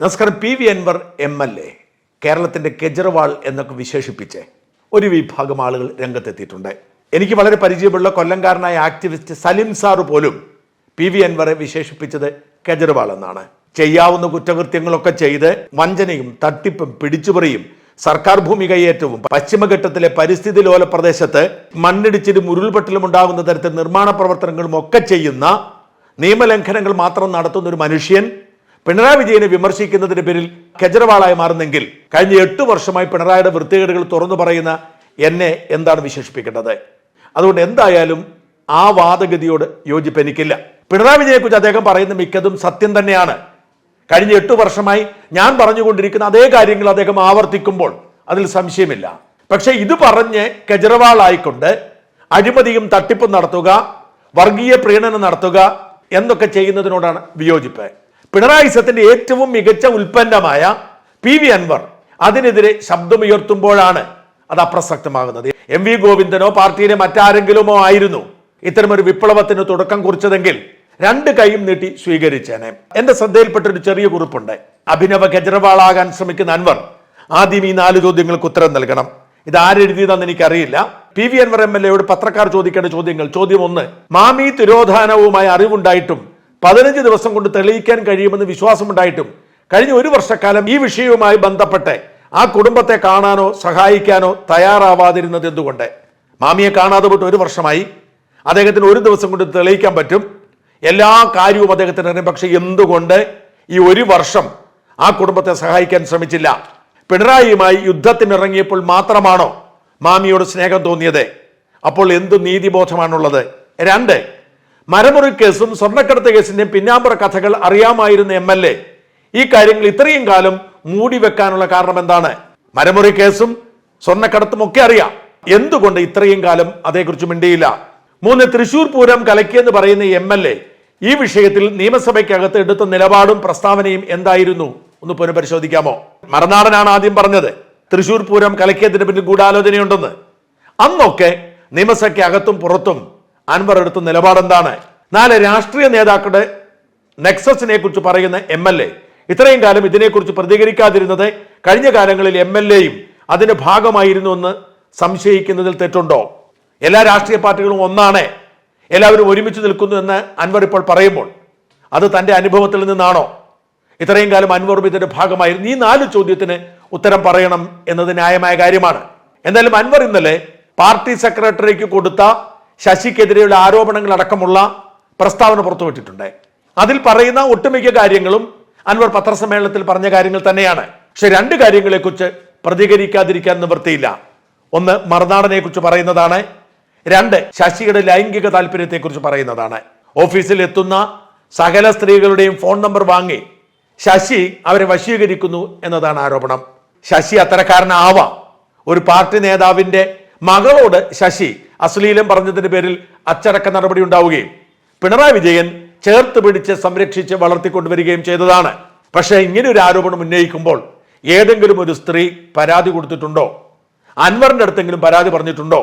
നമസ്കാരം P V Anvar M L A കേരളത്തിന്റെ കെജ്രിവാൾ എന്നൊക്കെ വിശേഷിപ്പിച്ച് ഒരു വിഭാഗം ആളുകൾ രംഗത്തെത്തിയിട്ടുണ്ട്. എനിക്ക് വളരെ പരിചയമുള്ള കൊല്ലംകാരനായ ആക്ടിവിസ്റ്റ് സലിം സാർ പോലും പി വി അൻവറെ വിശേഷിപ്പിച്ചത് കെജ്രിവാൾ എന്നാണ്. ചെയ്യാവുന്ന കുറ്റകൃത്യങ്ങളൊക്കെ ചെയ്ത് വഞ്ചനയും തട്ടിപ്പും പിടിച്ചുപറിയും സർക്കാർ ഭൂമി കൈയേറ്റവും പശ്ചിമഘട്ടത്തിലെ പരിസ്ഥിതി ലോല പ്രദേശത്ത് മണ്ണിടിച്ചിലും ഉരുൾപൊട്ടലും ഉണ്ടാകുന്ന തരത്തിൽ നിർമ്മാണ പ്രവർത്തനങ്ങളും ഒക്കെ ചെയ്യുന്ന നിയമലംഘനങ്ങൾ മാത്രം നടത്തുന്ന ഒരു മനുഷ്യൻ പിണറായി വിജയനെ വിമർശിക്കുന്നതിന്റെ പേരിൽ കെജ്രിവാളായി മാറുന്നെങ്കിൽ കഴിഞ്ഞ എട്ട് വർഷമായി പിണറായിയുടെ വൃത്തികേടുകൾ തുറന്നു പറയുന്ന എന്നെ എന്താണ് വിശേഷിപ്പിക്കേണ്ടത്? അതുകൊണ്ട് എന്തായാലും ആ വാദഗതിയോട് യോജിപ്പ് എനിക്കില്ല. പിണറായി വിജയനെക്കുറിച്ച് അദ്ദേഹം പറയുന്ന മിക്കതും സത്യം തന്നെയാണ്. കഴിഞ്ഞ എട്ട് വർഷമായി ഞാൻ പറഞ്ഞുകൊണ്ടിരിക്കുന്ന അതേ കാര്യങ്ങൾ അദ്ദേഹം ആവർത്തിക്കുമ്പോൾ അതിൽ സംശയമില്ല. പക്ഷേ ഇത് പറഞ്ഞ് കെജ്രവാളായിക്കൊണ്ട് അഴിമതിയും തട്ടിപ്പും നടത്തുക വർഗീയ പ്രീണനം നടത്തുക എന്നൊക്കെ ചെയ്യുന്നതിനോടാണ് വിയോജിപ്പ്. പിണറായി സത്തിന്റെ ഏറ്റവും മികച്ച ഉൽപ്പന്നമായ പി വി അൻവർ അതിനെതിരെ ശബ്ദമുയർത്തുമ്പോഴാണ് അത് അപ്രസക്തമാകുന്നത്. എം വി ഗോവിന്ദനോ പാർട്ടിയിലെ മറ്റാരെങ്കിലുമോ ആയിരുന്നു ഇത്തരമൊരു വിപ്ലവത്തിന് തുടക്കം കുറിച്ചതെങ്കിൽ രണ്ട് കൈയും നീട്ടി സ്വീകരിച്ചേനെ. എന്റെ ശ്രദ്ധയിൽപ്പെട്ട ഒരു ചെറിയ കുറിപ്പുണ്ട്. അഭിനവ ഗജ്രവാളാകാൻ ശ്രമിക്കുന്ന അൻവർ ആദ്യം ഈ നാല് ചോദ്യങ്ങൾക്ക് ഉത്തരം നൽകണം. ഇത് ആരെഴുതിയതെന്ന് എനിക്കറിയില്ല. P V Anvar M L എയോട് പത്രക്കാർ ചോദിക്കേണ്ട ചോദ്യങ്ങൾ. ചോദ്യം ഒന്ന് മാമി തിരോധാനവുമായി അറിവുണ്ടായിട്ടും പതിനഞ്ച് ദിവസം കൊണ്ട് തെളിയിക്കാൻ കഴിയുമെന്ന് വിശ്വാസമുണ്ടായിട്ടും കഴിഞ്ഞ ഒരു വർഷക്കാലം ഈ വിഷയവുമായി ബന്ധപ്പെട്ട് ആ കുടുംബത്തെ കാണാനോ സഹായിക്കാനോ തയ്യാറാവാതിരുന്നത് എന്തുകൊണ്ട്? മാമിയെ കാണാതെ പോയിട്ട് ഒരു വർഷമായി. അദ്ദേഹത്തിന് ഒരു ദിവസം കൊണ്ട് തെളിയിക്കാൻ പറ്റും. എല്ലാ കാര്യവും അദ്ദേഹത്തിന് അറിയാം. പക്ഷെ എന്തുകൊണ്ട് ഈ ഒരു വർഷം ആ കുടുംബത്തെ സഹായിക്കാൻ ശ്രമിച്ചില്ല? പിണറായിയുമായി യുദ്ധത്തിനിറങ്ങിയപ്പോൾ മാത്രമാണോ മാമിയോട് സ്നേഹം തോന്നിയത്? അപ്പോൾ എന്ത് നീതിബോധമാണുള്ളത്? രണ്ട് മരമുറി കേസും സ്വർണക്കടത്ത് കേസിന്റെയും പിന്നാമ്പുറ കഥകൾ അറിയാമായിരുന്ന എം എൽ എ ഈ കാര്യങ്ങൾ ഇത്രയും കാലം മൂടി വെക്കാനുള്ള കാരണം എന്താണ്? മരമുറി കേസും സ്വർണക്കടത്തും ഒക്കെ അറിയാം. എന്തുകൊണ്ട് ഇത്രയും കാലം അതേക്കുറിച്ച് മിണ്ടിയില്ല? മൂന്ന് തൃശൂർ പൂരം കലക്കിയെന്ന് പറയുന്ന എം എൽ എ ഈ വിഷയത്തിൽ നിയമസഭയ്ക്കകത്ത് എടുത്ത നിലപാടും പ്രസ്താവനയും എന്തായിരുന്നു? ഒന്ന് പുനഃപരിശോധിക്കാമോ മറനാടനാണ് ആദ്യം പറഞ്ഞത്. തൃശൂർ പൂരം കലക്കിയതിന് പിന്നിൽ ഗൂഢാലോചനയുണ്ടെന്ന്. അന്നൊക്കെ നിയമസഭയ്ക്കകത്തും പുറത്തും അൻവർ എടുത്ത നിലപാടെന്താണ്? നാല് രാഷ്ട്രീയ നേതാക്കളുടെ നെക്സസിനെ കുറിച്ച് പറയുന്ന എം എൽ എ. ഇത്രയും കാലം ഇതിനെക്കുറിച്ച് പ്രതികരിക്കാതിരുന്നത് കഴിഞ്ഞ കാലങ്ങളിൽ എം എൽ എയും അതിന്റെ ഭാഗമായിരുന്നു എന്ന് സംശയിക്കുന്നതിൽ തെറ്റുണ്ടോ? എല്ലാ രാഷ്ട്രീയ പാർട്ടികളും ഒന്നാണ്. എല്ലാവരും ഒരുമിച്ച് നിൽക്കുന്നു എന്ന് അൻവർ ഇപ്പോൾ പറയുമ്പോൾ അത് തന്റെ അനുഭവത്തിൽ നിന്നാണോ? ഇത്രയും കാലം അൻവറും ഇതിന്റെ ഭാഗമായിരുന്നു. ഈ നാല് ചോദ്യത്തിന് ഉത്തരം പറയണം എന്നത് ന്യായമായ കാര്യമാണ്. എന്തായാലും അൻവർ ഇന്നലെ പാർട്ടി സെക്രട്ടറിക്ക് കൊടുത്ത ശശിക്കെതിരെയുള്ള ആരോപണങ്ങൾ അടക്കമുള്ള പ്രസ്താവന പുറത്തുവിട്ടിട്ടുണ്ട്. അതിൽ പറയുന്ന ഒട്ടുമിക്ക കാര്യങ്ങളും അൻവർ പത്രസമ്മേളനത്തിൽ പറഞ്ഞ കാര്യങ്ങൾ തന്നെയാണ്. പക്ഷെ രണ്ട് കാര്യങ്ങളെക്കുറിച്ച് പ്രതികരിക്കാതിരിക്കാൻ നിവൃത്തിയില്ല. ഒന്ന് മറുനാടനെ കുറിച്ച് പറയുന്നതാണ്. രണ്ട് ശശിയുടെ ലൈംഗിക താല്പര്യത്തെക്കുറിച്ച് പറയുന്നതാണ്. ഓഫീസിൽ എത്തുന്ന സകല സ്ത്രീകളുടെയും ഫോൺ നമ്പർ വാങ്ങി ശശി അവരെ വശീകരിക്കുന്നു എന്നതാണ് ആരോപണം. ശശി അത്തരക്കാരനാവാം. ഒരു പാർട്ടി നേതാവിന്റെ മകളോട് ശശി അശ്ലീലം പറഞ്ഞതിന്റെ പേരിൽ അച്ചടക്ക നടപടി ഉണ്ടാവുകയും പിണറായി വിജയൻ ചേർത്ത് പിടിച്ച് സംരക്ഷിച്ച് വളർത്തിക്കൊണ്ടുവരികയും ചെയ്തതാണ്. പക്ഷേ ഇങ്ങനെ ഒരു ആരോപണം ഉന്നയിക്കുമ്പോൾ ഏതെങ്കിലും ഒരു സ്ത്രീ പരാതി കൊടുത്തിട്ടുണ്ടോ? അൻവറിന്റെ അടുത്തെങ്കിലും പരാതി പറഞ്ഞിട്ടുണ്ടോ?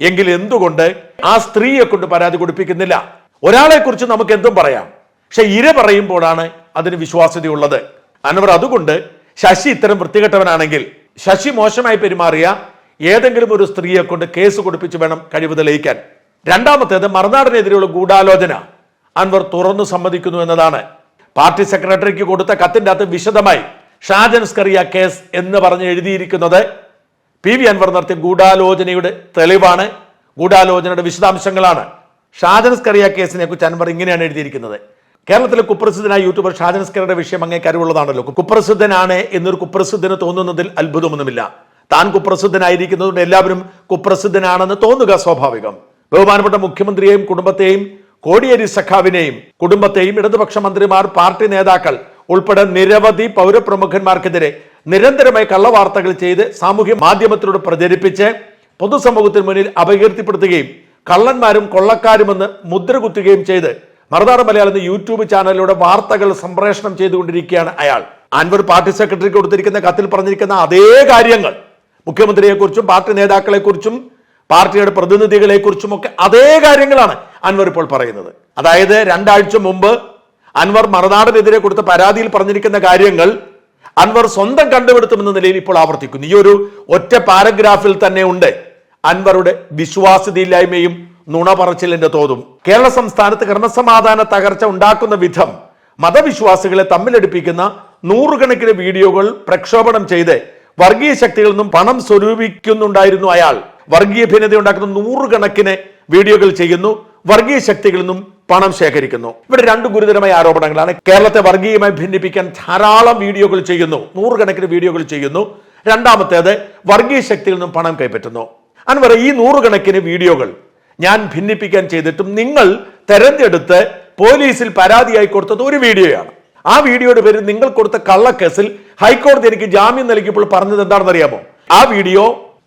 എങ്കിൽ എന്തുകൊണ്ട് ആ സ്ത്രീയെ കൊണ്ട് പരാതി കൊടുപ്പിക്കുന്നില്ല? ഒരാളെ കുറിച്ച് നമുക്ക് എന്തും പറയാം. പക്ഷെ ഇര പറയുമ്പോഴാണ് അതിന് വിശ്വാസ്യതയുള്ളത്. അൻവർ അതുകൊണ്ട് ശശി ഇത്തരം വൃത്തികെട്ടവനാണെങ്കിൽ ശശി മോശമായി പെരുമാറിയ ഏതെങ്കിലും ഒരു സ്ത്രീയെ കൊണ്ട് കേസ് കൊടുപ്പിച്ച് വേണം കഴിവ് തെളിയിക്കാൻ. രണ്ടാമത്തേത് മറുനാടിനെതിരെയുള്ള ഗൂഢാലോചന. അൻവർ തുറന്നു സമ്മതിക്കുന്നു എന്നതാണ്. പാർട്ടി സെക്രട്ടറിക്ക് കൊടുത്ത കത്തിന്റെ അകത്ത് വിശദമായി ഷാജൻ സ്കറിയ കേസ് എന്ന് പറഞ്ഞ് എഴുതിയിരിക്കുന്നത് പി വി അൻവർ നടത്തിയ ഗൂഢാലോചനയുടെ തെളിവാണ്. ഗൂഢാലോചനയുടെ വിശദാംശങ്ങളാണ്. ഷാജൻ സ്കറിയ കേസിനെ കുറിച്ച് അൻവർ ഇങ്ങനെയാണ് എഴുതിയിരിക്കുന്നത്. കേരളത്തിലെ കുപ്രസിദ്ധനായ യൂട്യൂബർ ഷാജൻ സ്കറിയുടെ വിഷയം അങ്ങേ കരുവുള്ളതാണല്ലോ കുപ്രസിദ്ധനാണ് എന്നൊരു കുപ്രസിദ്ധന് തോന്നുന്നതിൽ അത്ഭുതമൊന്നുമില്ല. താൻ കുപ്രസിദ്ധനായിരിക്കുന്നതുകൊണ്ട് എല്ലാവരും കുപ്രസിദ്ധനാണെന്ന് തോന്നുക സ്വാഭാവികം. ബഹുമാനപ്പെട്ട മുഖ്യമന്ത്രിയെയും കുടുംബത്തെയും കോടിയേരി സഖാവിനെയും കുടുംബത്തെയും ഇടതുപക്ഷ മന്ത്രിമാർ പാർട്ടി നേതാക്കൾ ഉൾപ്പെടെ നിരവധി പൗരപ്രമുഖന്മാർക്കെതിരെ നിരന്തരമായി കള്ളവാർത്തകൾ ചെയ്ത് സാമൂഹ്യ മാധ്യമത്തിലൂടെ പ്രചരിപ്പിച്ച് പൊതുസമൂഹത്തിന് മുന്നിൽ അപകീർത്തിപ്പെടുത്തുകയും കള്ളന്മാരും കൊള്ളക്കാരുമെന്ന് മുദ്ര കുത്തുകയും ചെയ്ത് മറുനാട് മലയാളം എന്ന യൂട്യൂബ് ചാനലിലൂടെ വാർത്തകൾ സംപ്രേഷണം ചെയ്തുകൊണ്ടിരിക്കുകയാണ് അയാൾ. അൻവർ പാർട്ടി സെക്രട്ടറിക്ക് കൊടുത്തിരിക്കുന്ന കത്തിൽ പറഞ്ഞിരിക്കുന്ന അതേ കാര്യങ്ങൾ മുഖ്യമന്ത്രിയെക്കുറിച്ചും പാർട്ടി നേതാക്കളെക്കുറിച്ചും പാർട്ടിയുടെ പ്രതിനിധികളെക്കുറിച്ചും ഒക്കെ അതേ കാര്യങ്ങളാണ് അൻവർ ഇപ്പോൾ പറയുന്നത്. അതായത് രണ്ടാഴ്ച മുമ്പ് അൻവർ മറുനാടിനെതിരെ കൊടുത്ത പരാതിയിൽ പറഞ്ഞിരിക്കുന്ന കാര്യങ്ങൾ അൻവർ സ്വന്തം കണ്ടുപിടുത്തുമെന്ന നിലയിൽ ഇപ്പോൾ ആവർത്തിക്കുന്നു. ഈ ഒരു ഒറ്റ പാരഗ്രാഫിൽ തന്നെ ഉണ്ട് അൻവറുടെ വിശ്വാസ്യതയില്ലായ്മയും നുണ പറച്ചിലിന്റെ തോതും. കേരള സംസ്ഥാനത്ത് ക്രമസമാധാന തകർച്ച ഉണ്ടാക്കുന്ന വിധം മതവിശ്വാസികളെ തമ്മിലടിപ്പിക്കുന്ന നൂറുകണക്കിന് വീഡിയോകൾ പ്രക്ഷോഭണം ചെയ്ത് വർഗീയ ശക്തികളിൽ നിന്നും പണം സ്വരൂപിക്കുന്നുണ്ടായിരുന്നു അയാൾ. വർഗീയ ഭിന്നത ഉണ്ടാക്കുന്ന നൂറുകണക്കിന് വീഡിയോകൾ ചെയ്യുന്നു. വർഗീയ ശക്തികളിൽ നിന്നും പണം ശേഖരിക്കുന്നു. ഇവിടെ രണ്ട് ഗുരുതരമായ ആരോപണങ്ങളാണ്. കേരളത്തെ വർഗീയമായി ഭിന്നിപ്പിക്കാൻ ധാരാളം വീഡിയോകൾ ചെയ്യുന്നു. നൂറുകണക്കിന് വീഡിയോകൾ ചെയ്യുന്നു. രണ്ടാമത്തേത് വർഗീയ ശക്തികളിൽ നിന്നും പണം കൈപ്പറ്റുന്നു. അൻവർ ഈ നൂറുകണക്കിന് വീഡിയോകൾ ഞാൻ ഭിന്നിപ്പിക്കാൻ ചെയ്തിട്ടും നിങ്ങൾ തെരഞ്ഞെടുത്ത് പോലീസിൽ പരാതിയായി കൊടുത്തത് ഒരു വീഡിയോയാണ്. ആ വീഡിയോയുടെ പേര് നിങ്ങൾ കൊടുത്ത കള്ളക്കേസിൽ ഹൈക്കോടതി എനിക്ക് ജാമ്യം നൽകിയപ്പോൾ പറഞ്ഞത് എന്താണെന്ന് അറിയാമോ ആ വീഡിയോ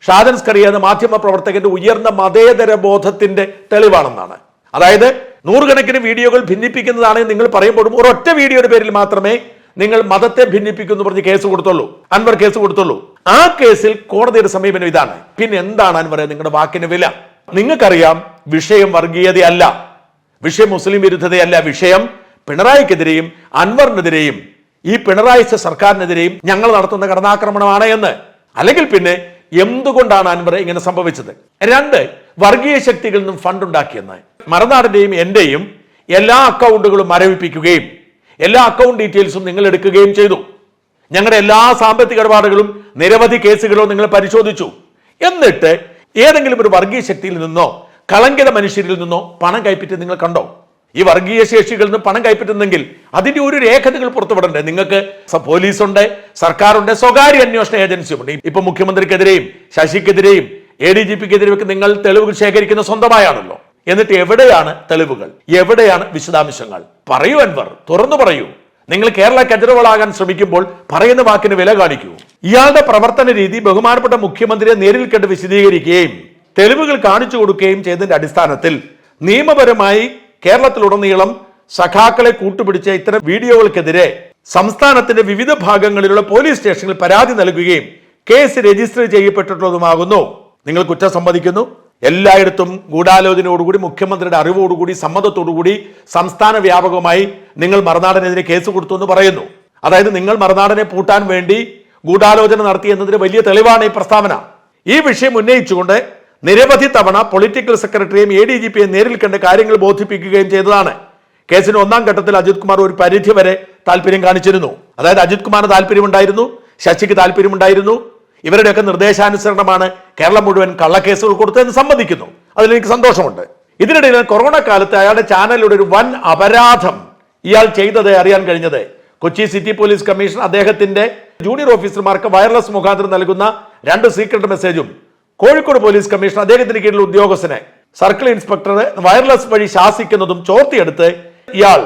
ഷാജൻ സ്കറിയ എന്ന മാധ്യമ പ്രവർത്തകന്റെ ഉയർന്ന മതേതര ബോധത്തിന്റെ തെളിവാണെന്നാണ്. അതായത് നൂറുകണക്കിന് വീഡിയോകൾ ഭിന്നിപ്പിക്കുന്നതാണ് നിങ്ങൾ പറയുമ്പോഴും ഒരൊറ്റ വീഡിയോയുടെ പേരിൽ മാത്രമേ നിങ്ങൾ മതത്തെ ഭിന്നിപ്പിക്കുന്നു പറഞ്ഞ് കേസ് കൊടുത്തുള്ളൂ. അൻവർ കേസ് കൊടുത്തുള്ളൂ. ആ കേസിൽ കോടതിയുടെ സമീപനം ഇതാണ്. പിന്നെ എന്താണ് അൻവറെ നിങ്ങളുടെ വാക്കിന് വില? നിങ്ങൾക്കറിയാം വിഷയം വർഗീയതയല്ല. വിഷയം മുസ്ലിം വിരുദ്ധതയല്ല. വിഷയം പിണറായിക്കെതിരെയും അൻവറിനെതിരെയും ഈ പിണറായി സർക്കാരിനെതിരെയും ഞങ്ങൾ നടത്തുന്ന കടന്നാക്രമണമാണ് എന്ന്. അല്ലെങ്കിൽ പിന്നെ എന്തുകൊണ്ടാണ് അൻവർ ഇങ്ങനെ സംഭവിച്ചത്? രണ്ട് വർഗീയ ശക്തികളിൽ നിന്നും ഫണ്ട് ഉണ്ടാക്കിയെന്ന്. മറുനാടിന്റെയും എന്റെയും എല്ലാ അക്കൗണ്ടുകളും മരവിപ്പിക്കുകയും എല്ലാ അക്കൗണ്ട് ഡീറ്റെയിൽസും നിങ്ങൾ എടുക്കുകയും ചെയ്തു. ഞങ്ങളുടെ എല്ലാ സാമ്പത്തിക ഇടപാടുകളും നിരവധി കേസുകളോ നിങ്ങൾ പരിശോധിച്ചു. എന്നിട്ട് ഏതെങ്കിലും ഒരു വർഗീയ ശക്തിയിൽ നിന്നോ കളങ്കിത മനുഷ്യരിൽ നിന്നോ പണം കൈപ്പറ്റി നിങ്ങൾ കണ്ടോ? ഈ വർഗീയ ശേഷികളിൽ നിന്ന് പണം കൈപ്പറ്റുന്നെങ്കിൽ അതിന്റെ ഒരു രേഖ നിങ്ങൾ പുറത്തുവിടണ്ടേ? നിങ്ങൾക്ക് പോലീസുണ്ട് സർക്കാരുണ്ട് സ്വകാര്യ അന്വേഷണ ഏജൻസിയുണ്ട് ഇപ്പൊ മുഖ്യമന്ത്രിക്കെതിരെയും ശശിക്കെതിരെയും എ ഡി ജി പിക്കെതിരെയും ഒക്കെ നിങ്ങൾ തെളിവുകൾ ശേഖരിക്കുന്ന സ്വന്തമായാണല്ലോ. എന്നിട്ട് എവിടെയാണ് തെളിവുകൾ? എവിടെയാണ് വിശദാംശങ്ങൾ? പറയൂ അൻവർ തുറന്നു പറയൂ. നിങ്ങൾ കേരള കെജ്രിവാളാകാൻ ശ്രമിക്കുമ്പോൾ പറയുന്ന വാക്കിന് വില കാണിക്കൂ. ഇയാളുടെ പ്രവർത്തന രീതി ബഹുമാനപ്പെട്ട മുഖ്യമന്ത്രിയെ നേരിൽ കണ്ട് വിശദീകരിക്കുകയും തെളിവുകൾ കാണിച്ചു കൊടുക്കുകയും ചെയ്തതിന്റെ അടിസ്ഥാനത്തിൽ നിയമപരമായി കേരളത്തിലുടനീളം സഖാക്കളെ കൂട്ടുപിടിച്ച ഇത്തരം വീഡിയോകൾക്കെതിരെ സംസ്ഥാനത്തിന്റെ വിവിധ ഭാഗങ്ങളിലുള്ള പോലീസ് സ്റ്റേഷനിൽ പരാതി നൽകുകയും കേസ് രജിസ്റ്റർ ചെയ്യപ്പെട്ടിട്ടുള്ളതുമാകുന്നു. നിങ്ങൾ കുറ്റം സമ്മതിക്കുന്നു. എല്ലായിടത്തും ഗൂഢാലോചനയോടുകൂടി മുഖ്യമന്ത്രിയുടെ അറിവോടുകൂടി സമ്മതത്തോടുകൂടി സംസ്ഥാന വ്യാപകമായി നിങ്ങൾ മറുനാടനെതിരെ കേസ് കൊടുത്തു എന്ന് പറയുന്നു. അതായത് നിങ്ങൾ മറുനാടനെ പൂട്ടാൻ വേണ്ടി ഗൂഢാലോചന നടത്തി എന്നതിന് വലിയ തെളിവാണ് ഈ പ്രസ്താവന. ഈ വിഷയം ഉന്നയിച്ചുകൊണ്ട് നിരവധി തവണ പൊളിറ്റിക്കൽ സെക്രട്ടറിയും എ ഡി ജി പിയെ നേരിൽ കണ്ട് കാര്യങ്ങൾ ബോധിപ്പിക്കുകയും ചെയ്തതാണ്. കേസിന് ഒന്നാം ഘട്ടത്തിൽ അജിത് കുമാർ ഒരു പരിധി വരെ താല്പര്യം കാണിച്ചിരുന്നു. അതായത് അജിത് കുമാറിന് താല്പര്യമുണ്ടായിരുന്നു ശശിക്ക് താല്പര്യമുണ്ടായിരുന്നു ഇവരുടെയൊക്കെ നിർദ്ദേശാനുസരണമാണ് കേരളം മുഴുവൻ കള്ളക്കേസുകൾ കൊടുത്തതെന്ന് സമ്മതിക്കുന്നു. അതിലെനിക്ക് സന്തോഷമുണ്ട്. ഇതിനിടയിൽ കൊറോണ കാലത്ത് അയാളുടെ ചാനലിലൂടെ ഒരു വൻ അപരാധം ഇയാൾ ചെയ്തത് അറിയാൻ കഴിഞ്ഞത്. കൊച്ചി സിറ്റി പോലീസ് കമ്മീഷൻ അദ്ദേഹത്തിന്റെ ജൂനിയർ ഓഫീസർമാർക്ക് വയർലെസ് മുഖാന്തരം നൽകുന്ന രണ്ട് സീക്രട്ട് മെസ്സേജും കോഴിക്കോട് പോലീസ് കമ്മീഷൻ അദ്ദേഹത്തിന് കീഴിൽ ഉദ്യോഗസ്ഥനെ സർക്കിൾ ഇൻസ്പെക്ടർ വയർലെസ് വഴി ശാസിക്കുന്നതും ചോർത്തിയെടുത്ത് ഇയാൾ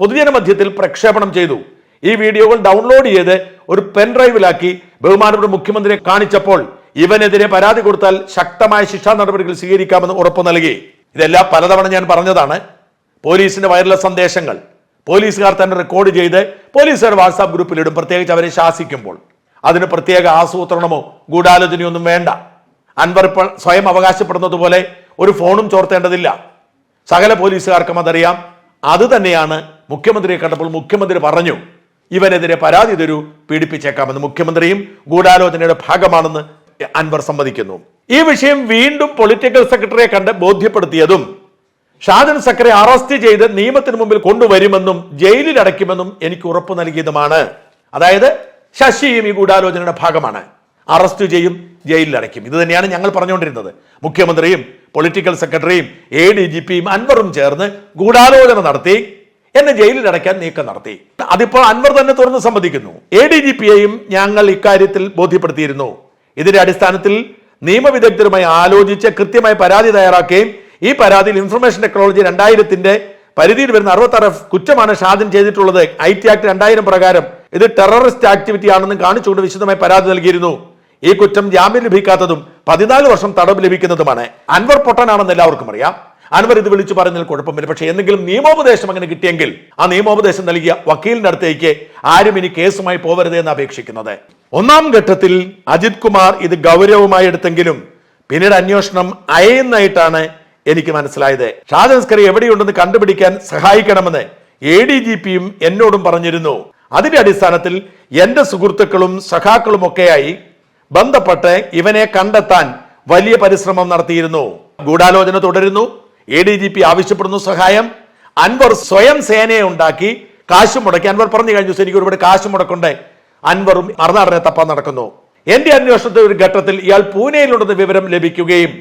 പൊതുജന മധ്യത്തിൽ പ്രക്ഷേപണം ചെയ്തു. ഈ വീഡിയോകൾ ഡൗൺലോഡ് ചെയ്ത് ഒരു പെൻഡ്രൈവിലാക്കി ബഹുമാനപ്പെട്ട മുഖ്യമന്ത്രിയെ കാണിച്ചപ്പോൾ ഇവനെതിരെ പരാതി കൊടുത്താൽ ശക്തമായ ശിക്ഷാ നടപടികൾ സ്വീകരിക്കാമെന്ന് ഉറപ്പു നൽകി. ഇതെല്ലാം പലതവണ ഞാൻ പറഞ്ഞതാണ്. പോലീസിന്റെ വയർലെസ് സന്ദേശങ്ങൾ പോലീസുകാർ തന്നെ റെക്കോർഡ് ചെയ്ത് പോലീസുകാർ വാട്സാപ്പ് ഗ്രൂപ്പിലിടും പ്രത്യേകിച്ച് അവരെ ശാസിക്കുമ്പോൾ. അതിന് പ്രത്യേക ആസൂത്രണമോ ഗൂഢാലോചനയോ ഒന്നും വേണ്ട. അൻവർ ഇപ്പോൾ സ്വയം അവകാശപ്പെടുന്നത് പോലെ ഒരു ഫോണും ചോർത്തേണ്ടതില്ല. സകല പോലീസുകാർക്കും അതറിയാം. അത് തന്നെയാണ് മുഖ്യമന്ത്രിയെ കണ്ടപ്പോൾ മുഖ്യമന്ത്രി പറഞ്ഞു ഇവനെതിരെ പരാതി തരൂ പീഡിപ്പിച്ചേക്കാമെന്ന്. മുഖ്യമന്ത്രിയും ഗൂഢാലോചനയുടെ ഭാഗമാണെന്ന് അൻവർ സമ്മതിക്കുന്നു. ഈ വിഷയം വീണ്ടും പൊളിറ്റിക്കൽ സെക്രട്ടറിയെ കണ്ട് ബോധ്യപ്പെടുത്തിയതും ഷാജൻ സക്കറെ അറസ്റ്റ് ചെയ്ത് നിയമത്തിന് മുമ്പിൽ കൊണ്ടുവരുമെന്നും ജയിലിൽ അടയ്ക്കുമെന്നും എനിക്ക് ഉറപ്പ് നൽകിയതുമാണ്. അതായത് ശശിയും ഈ ഗൂഢാലോചനയുടെ ഭാഗമാണ്. അറസ്റ്റ് ചെയ്യും ജയിലിൽ അടയ്ക്കും ഇത് തന്നെയാണ് ഞങ്ങൾ പറഞ്ഞുകൊണ്ടിരുന്നത്. മുഖ്യമന്ത്രിയും പൊളിറ്റിക്കൽ സെക്രട്ടറിയും എ ഡി ജി പിയും അൻവറും ചേർന്ന് ഗൂഢാലോചന നടത്തി എന്നെ ജയിലിൽ അടയ്ക്കാൻ നീക്കം നടത്തി. അതിപ്പോൾ അൻവർ തന്നെ തുറന്ന് സമ്മതിക്കുന്നു. എ ഡി ജി പിയെയും ഞങ്ങൾ ഇക്കാര്യത്തിൽ ബോധ്യപ്പെടുത്തിയിരുന്നു. ഇതിന്റെ അടിസ്ഥാനത്തിൽ നിയമവിദഗ്ധരുമായി ആലോചിച്ച് കൃത്യമായ പരാതി തയ്യാറാക്കുകയും ഈ പരാതിയിൽ ഇൻഫർമേഷൻ ടെക്നോളജി രണ്ടായിരത്തിന്റെ പരിധിയിൽ വരുന്ന അറുപത്താറ് കുറ്റമാണ് ഷാദിൻ ചെയ്തിട്ടുള്ളത്. ഐ ടി ആക്ട് രണ്ടായിരം പ്രകാരം. ഇത് ടെററിസ്റ്റ് ആക്ടിവിറ്റി ആണെന്ന് കാണിച്ചുകൊണ്ട് വിശദമായി പരാതി നൽകിയിരുന്നു. ഈ കുറ്റം ജാമ്യം ലഭിക്കാത്തതും പതിനാല് വർഷം തടവ് ലഭിക്കുന്നതുമാണ്. അൻവർ പൊട്ടനാണെന്ന് എല്ലാവർക്കും അറിയാം. അൻവർ ഇത് വിളിച്ചു പറയുന്നതിൽ കുഴപ്പമില്ല. പക്ഷേ എന്തെങ്കിലും നിയമോപദേശം അങ്ങനെ കിട്ടിയെങ്കിൽ ആ നിയമോപദേശം നൽകിയ വക്കീലിന്റെ അടുത്തേക്ക് ആരും ഇനി കേസുമായി പോവരുത് എന്ന് അപേക്ഷിക്കുന്നത്. ഒന്നാം ഘട്ടത്തിൽ അജിത് കുമാർ ഇത് ഗൗരവമായി എടുത്തെങ്കിലും പിന്നീട് അന്വേഷണം അയയുന്നതായിട്ടാണ് എനിക്ക് മനസ്സിലായത്. ഷാജൻസ്കറി എവിടെയുണ്ടെന്ന് കണ്ടുപിടിക്കാൻ സഹായിക്കണമെന്ന് എ ഡി ജി പിയും എന്നോടും പറഞ്ഞിരുന്നു. അതിന്റെ അടിസ്ഥാനത്തിൽ എന്റെ സുഹൃത്തുക്കളും സഖാക്കളും ഒക്കെയായി ബന്ധപ്പെട്ട് ഇവനെ കണ്ടെത്താൻ വലിയ പരിശ്രമം നടത്തിയിരുന്നു. ഗൂഢാലോചന തുടരുന്നു. എ ഡി ജി പി ആവശ്യപ്പെടുന്നു സഹായം. അൻവർ സ്വയം സേനയെ ഉണ്ടാക്കി കാശ് മുടക്കി. അൻവർ പറഞ്ഞു കഴിഞ്ഞ ദിവസം എനിക്ക് ഒരുപാട് കാശ് മുടക്കുണ്ട്. അൻവറും മറുനാടനെ തപ്പാൻ നടക്കുന്നു. എന്റെ അന്വേഷണത്തിൽ ഒരു ഘട്ടത്തിൽ ഇയാൾ പൂനെയിലുണ്ടെന്ന് വിവരം ലഭിക്കുകയും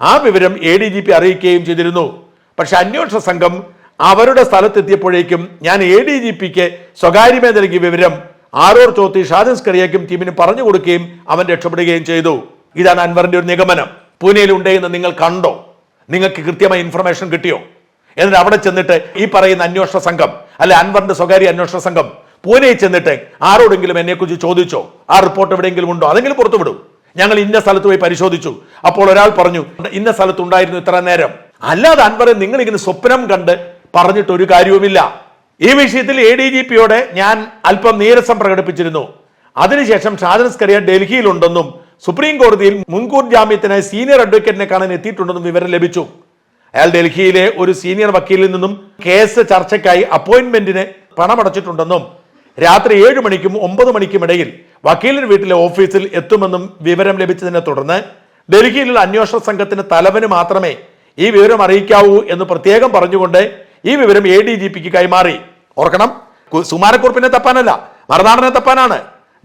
ആ വിവരം എ ഡി ജി പി അറിയിക്കുകയും ചെയ്തിരുന്നു. പക്ഷെ അന്വേഷണ സംഘം അവരുടെ സ്ഥലത്തെത്തിയപ്പോഴേക്കും ഞാൻ എ ഡി ജി പിക്ക് സ്വകാര്യമേ നൽകിയ വിവരം ആരോർ ചോത്തി ഷാജൻസ് സ്കറിയയ്ക്കും ടീമിന് പറഞ്ഞു കൊടുക്കുകയും അവൻ രക്ഷപ്പെടുകയും ചെയ്തു. ഇതാണ് അൻവറിന്റെ ഒരു നിഗമനം. പൂനെയിൽ നിങ്ങൾ കണ്ടോ? നിങ്ങൾക്ക് കൃത്യമായ ഇൻഫർമേഷൻ കിട്ടിയോ? എന്നിട്ട് അവിടെ ചെന്നിട്ട് ഈ പറയുന്ന അന്വേഷണ സംഘം അല്ലെ അൻവറിന്റെ സ്വകാര്യ അന്വേഷണ സംഘം പൂനെയിൽ ചെന്നിട്ട് ആരോടെങ്കിലും എന്നെക്കുറിച്ച് ചോദിച്ചോ? ആ റിപ്പോർട്ട് എവിടെയെങ്കിലും ഉണ്ടോ? അതെങ്കിലും പുറത്തുവിടും. ഞങ്ങൾ ഇന്ന സ്ഥലത്ത് പോയി പരിശോധിച്ചു. അപ്പോൾ ഒരാൾ പറഞ്ഞു ഇന്ന സ്ഥലത്തുണ്ടായിരുന്നു ഇത്ര നേരം. അല്ലാതെ അൻവറെ നിങ്ങൾ ഇങ്ങനെ സ്വപ്നം കണ്ട് പറഞ്ഞിട്ട് ഒരു കാര്യവുമില്ല. ഈ വിഷയത്തിൽ എ ഡി ജി പിയോടെ ഞാൻ അല്പം നീരസം പ്രകടിപ്പിച്ചിരുന്നു. അതിനുശേഷം ഷാജൻസ് കറിയ ഡൽഹിയിലുണ്ടെന്നും സുപ്രീം കോടതിയിൽ മുൻകൂർ ജാമ്യത്തിനായി സീനിയർ അഡ്വക്കേറ്റിനെ കാണാൻ എത്തിയിട്ടുണ്ടെന്നും വിവരം ലഭിച്ചു. അയാൾ ഡൽഹിയിലെ ഒരു സീനിയർ വക്കീലിൽ നിന്നും കേസ് ചർച്ചയ്ക്കായി അപ്പോയിന്റ്മെന്റിന് പണമടച്ചിട്ടുണ്ടെന്നും രാത്രി ഏഴ് മണിക്കും ഒമ്പത് മണിക്കും ഇടയിൽ വക്കീലിന്റെ വീട്ടിലെ ഓഫീസിൽ എത്തുമെന്നും വിവരം ലഭിച്ചതിനെ തുടർന്ന് ഡൽഹിയിലുള്ള അന്വേഷണ സംഘത്തിന്റെ തലവന് മാത്രമേ ഈ വിവരം അറിയിക്കാവൂ എന്ന് പ്രത്യേകം പറഞ്ഞുകൊണ്ട് ഈ വിവരം എ ഡി ജി പിക്ക് കൈമാറി. ഓർക്കണം സുമാരക്കുറിപ്പിനെ തപ്പാനല്ല മറുനാടനെ തപ്പാനാണ്.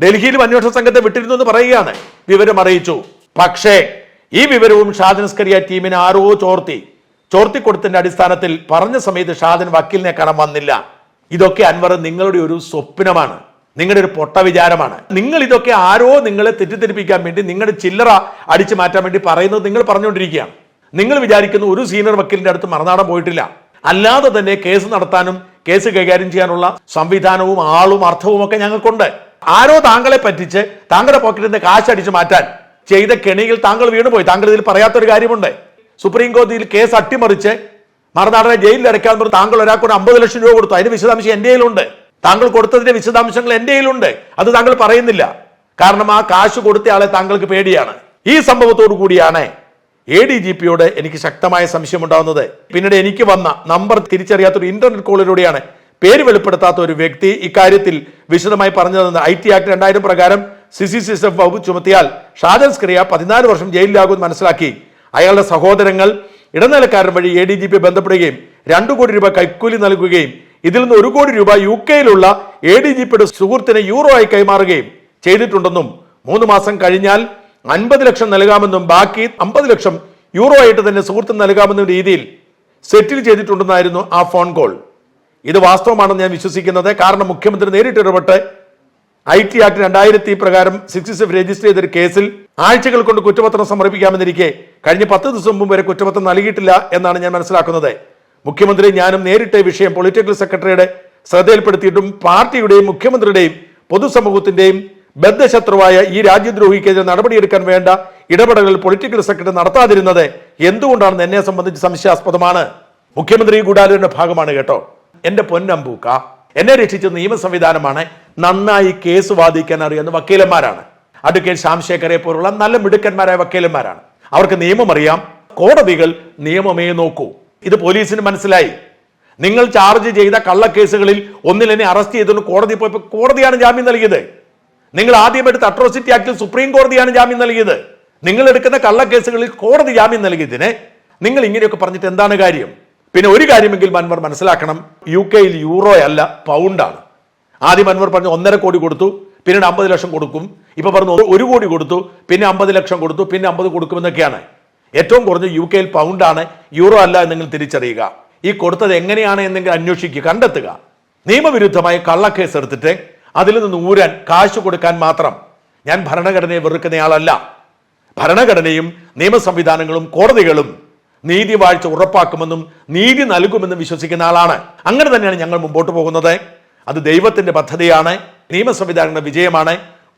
ഡൽഹിയിലും അന്വേഷണ സംഘത്തെ വിട്ടിരുന്നു എന്ന് പറയുകയാണ്. വിവരം അറിയിച്ചു. പക്ഷേ ഈ വിവരവും ഷാദിൻസ്കരിയ ടീമിന് ആരോ ചോർത്തി. ചോർത്തി കൊടുത്തതിന്റെ അടിസ്ഥാനത്തിൽ പറഞ്ഞ സമയത്ത് ഷാദിൻ വക്കീലിനെ കാണാൻ വന്നില്ല. ഇതൊക്കെ അൻവർ നിങ്ങളുടെ ഒരു സ്വപ്നമാണ്. നിങ്ങളുടെ ഒരു പൊട്ട വിചാരമാണ്. നിങ്ങൾ ഇതൊക്കെ ആരോ നിങ്ങളെ തെറ്റിദ്ധരിപ്പിക്കാൻ വേണ്ടി നിങ്ങളുടെ ചില്ലറ അടിച്ചു മാറ്റാൻ വേണ്ടി പറയുന്നത് നിങ്ങൾ പറഞ്ഞുകൊണ്ടിരിക്കുകയാണ്. നിങ്ങൾ വിചാരിക്കുന്ന ഒരു സീനിയർ വക്കീലിന്റെ അടുത്ത് മറുനാടൻ പോയിട്ടില്ല. അല്ലാതെ തന്നെ കേസ് നടത്താനും കേസ് കൈകാര്യം ചെയ്യാനുള്ള സംവിധാനവും ആളും അർത്ഥവും ഒക്കെ ഞങ്ങൾക്കുണ്ട്. ആരോ താങ്കളെ പറ്റിച്ച് താങ്കളുടെ പോക്കറ്റിൽ നിന്ന് കാശ് അടിച്ചു മാറ്റാൻ ചെയ്ത കെണിയിൽ താങ്കൾ വീണുപോയി. താങ്കൾ ഇതിൽ പറയാത്തൊരു കാര്യമുണ്ട്. സുപ്രീം കോടതിയിൽ കേസ് അട്ടിമറിച്ച് മറുനാടനെ ജയിലിൽ അടയ്ക്കാൻ പറഞ്ഞ് താങ്കൾ ഒരാൾക്കൊരു അമ്പത് ലക്ഷം രൂപ കൊടുത്തു. അതിന്റെ വിശദാംശം എന്റെ കയ്യിലുണ്ട്. താങ്കൾ കൊടുത്തതിന്റെ വിശദാംശങ്ങൾ എന്റെ കയ്യിലുണ്ട്. അത് താങ്കൾ പറയുന്നില്ല. കാരണം ആ കാശ് കൊടുത്തയാളെ താങ്കൾക്ക് പേടിയാണ്. ഈ സംഭവത്തോടു കൂടിയാണ് എ ഡി ജി പിയോട് എനിക്ക് ശക്തമായ സംശയമുണ്ടാകുന്നത് പിന്നീട് എനിക്ക് വന്ന നമ്പർ തിരിച്ചറിയാത്ത ഒരു ഇന്റർനെറ്റ് കോളിലൂടെയാണ് പേര് വെളിപ്പെടുത്താത്ത ഒരു വ്യക്തി ഇക്കാര്യത്തിൽ വിശദമായി പറഞ്ഞതെന്ന് ഐ ടി ആക്ട് രണ്ടായിരം പ്രകാരം C C C S F വകുപ്പ് ചുമത്തിയാൽ ഷാജൻ സ്ക്രിയ പതിനാല് വർഷം ജയിലിലാകുമെന്ന് മനസ്സിലാക്കി. അയാളുടെ സഹോദരങ്ങൾ ഇടനിലക്കാരൻ വഴി എ ഡി ജി പി ബന്ധപ്പെടുകയും രണ്ടു കോടി രൂപ കൈക്കൂലി നൽകുകയും ഇതിൽ നിന്ന് ഒരു കോടി രൂപ യു കെയിലുള്ള എ ഡി ജി പിയുടെ സുഹൃത്തിന് യൂറോ ആയി കൈമാറുകയും ചെയ്തിട്ടുണ്ടെന്നും മൂന്ന് മാസം കഴിഞ്ഞാൽ അൻപത് ലക്ഷം നൽകാമെന്നും ബാക്കി അമ്പത് ലക്ഷം യൂറോ ആയിട്ട് തന്നെ സുഹൃത്തിന് നൽകാമെന്ന രീതിയിൽ സെറ്റിൽ ചെയ്തിട്ടുണ്ടെന്നായിരുന്നു ആ ഫോൺ കോൾ. ഇത് വാസ്തവമാണെന്ന് ഞാൻ വിശ്വസിക്കുന്നത്. കാരണം മുഖ്യമന്ത്രി നേരിട്ട് ഇടപെട്ട് ഐ ടി ആക്ട് രണ്ടായിരത്തി പ്രകാരം സിക്സ് സെഫ് രജിസ്റ്റർ ചെയ്തൊരു കേസിൽ ആഴ്ചകൾ കൊണ്ട് കുറ്റപത്രം സമർപ്പിക്കാമെന്നിരിക്കെ കഴിഞ്ഞ പത്ത് ദിവസം മുമ്പ് വരെ കുറ്റപത്രം നൽകിയിട്ടില്ല എന്നാണ് ഞാൻ മനസ്സിലാക്കുന്നത്. മുഖ്യമന്ത്രി ഞാനും നേരിട്ട് വിഷയം പൊളിറ്റിക്കൽ സെക്രട്ടറിയുടെ ശ്രദ്ധയിൽപ്പെടുത്തിയിട്ടും പാർട്ടിയുടെയും മുഖ്യമന്ത്രിയുടെയും പൊതുസമൂഹത്തിന്റെയും ബദ്ധശത്രുവായ ഈ രാജ്യദ്രോഹിക്കെതിരെ നടപടിയെടുക്കാൻ വേണ്ട ഇടപെടലുകൾ പൊളിറ്റിക്കൽ സെക്രട്ടറി നടത്താതിരുന്നത് എന്തുകൊണ്ടാണെന്ന് എന്നെ സംബന്ധിച്ച് സംശയാസ്പദമാണ്. മുഖ്യമന്ത്രി ഈ ഭാഗമാണ് കേട്ടോ. എന്റെ പൊന്നമ്പൂക്ക എന്നെ രക്ഷിച്ച നിയമ സംവിധാനമാണ് നന്നായി കേസ് വാദിക്കാൻ അറിയുന്ന വക്കീലന്മാരാണ്. അഡ്വക്കേറ്റ് ശ്യാംശേഖരെ പോലുള്ള നല്ല മിടുക്കന്മാരായ വക്കീലന്മാരാണ്. അവർക്ക് നിയമം അറിയാം. കോടതികൾ നിയമമേ നോക്കൂ. ഇത് പോലീസിന് മനസ്സിലായി. നിങ്ങൾ ചാർജ് ചെയ്ത കള്ളക്കേസുകളിൽ ഒന്നിൽ എന്നെ അറസ്റ്റ് ചെയ്തുകൊണ്ട് കോടതി പോയപ്പോൾ കോടതിയാണ് ജാമ്യം നൽകിയത്. നിങ്ങൾ ആദ്യം എടുത്ത അട്രോസിറ്റി ആക്ടിൽ സുപ്രീം കോടതിയാണ് ജാമ്യം നൽകിയത്. നിങ്ങൾ എടുക്കുന്ന കള്ളക്കേസുകളിൽ കോടതി ജാമ്യം നൽകിയതിന് നിങ്ങൾ ഇങ്ങനെയൊക്കെ പറഞ്ഞിട്ട് എന്താണ് കാര്യം? പിന്നെ ഒരു കാര്യമെങ്കിൽ അൻവർ മനസ്സിലാക്കണം യു കെയിൽ യൂറോ അല്ല പൗണ്ടാണ് ആദ്യം അൻവർ പറഞ്ഞു ഒന്നര കോടി കൊടുത്തു പിന്നീട് അമ്പത് ലക്ഷം കൊടുക്കും. ഇപ്പൊ പറഞ്ഞു ഒരു കോടി കൊടുത്തു പിന്നെ അമ്പത് ലക്ഷം കൊടുത്തു പിന്നെ അമ്പത് കൊടുക്കുമെന്നൊക്കെയാണ്. ഏറ്റവും കുറഞ്ഞ യു കെയിൽ പൗണ്ടാണ് യൂറോ അല്ല എന്ന് നിങ്ങൾ തിരിച്ചറിയുക. ഈ കൊടുത്തത് എങ്ങനെയാണ് എന്നെങ്കിലും അന്വേഷിക്കുക കണ്ടെത്തുക. നിയമവിരുദ്ധമായി കള്ളക്കേസ് എടുത്തിട്ട് അതിൽ നിന്ന് ഊരാൻ കാശ് കൊടുക്കാൻ മാത്രം ഞാൻ ഭരണഘടനയെ വെറുക്കുന്നയാളല്ല. ഭരണഘടനയും നിയമ സംവിധാനങ്ങളും കോടതികളും നീതി വാഴ്ച ഉറപ്പാക്കുമെന്നും നീതി നൽകുമെന്നും വിശ്വസിക്കുന്ന ആളാണ്. അങ്ങനെ തന്നെയാണ് ഞങ്ങൾ മുമ്പോട്ട് പോകുന്നത്. അത് ദൈവത്തിന്റെ പദ്ധതിയാണ് നിയമ സംവിധാനങ്ങളുടെ വിജയമാണ്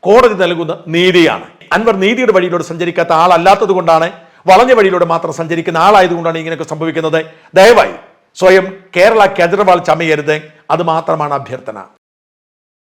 കോടതി നൽകുന്ന നീതിയാണ്. അൻവർ നീതിയുടെ വഴിയിലൂടെ സഞ്ചരിക്കാത്ത ആളല്ലാത്തത് കൊണ്ടാണ് വളഞ്ഞ വഴിയിലൂടെ മാത്രം സഞ്ചരിക്കുന്ന ആളായതുകൊണ്ടാണ് ഇങ്ങനെയൊക്കെ സംഭവിക്കുന്നത്. ദയവായി സ്വയം കേരള കേജ്രിവാൾ ചമയരുത്. അത് മാത്രമാണ് അഭ്യർത്ഥന.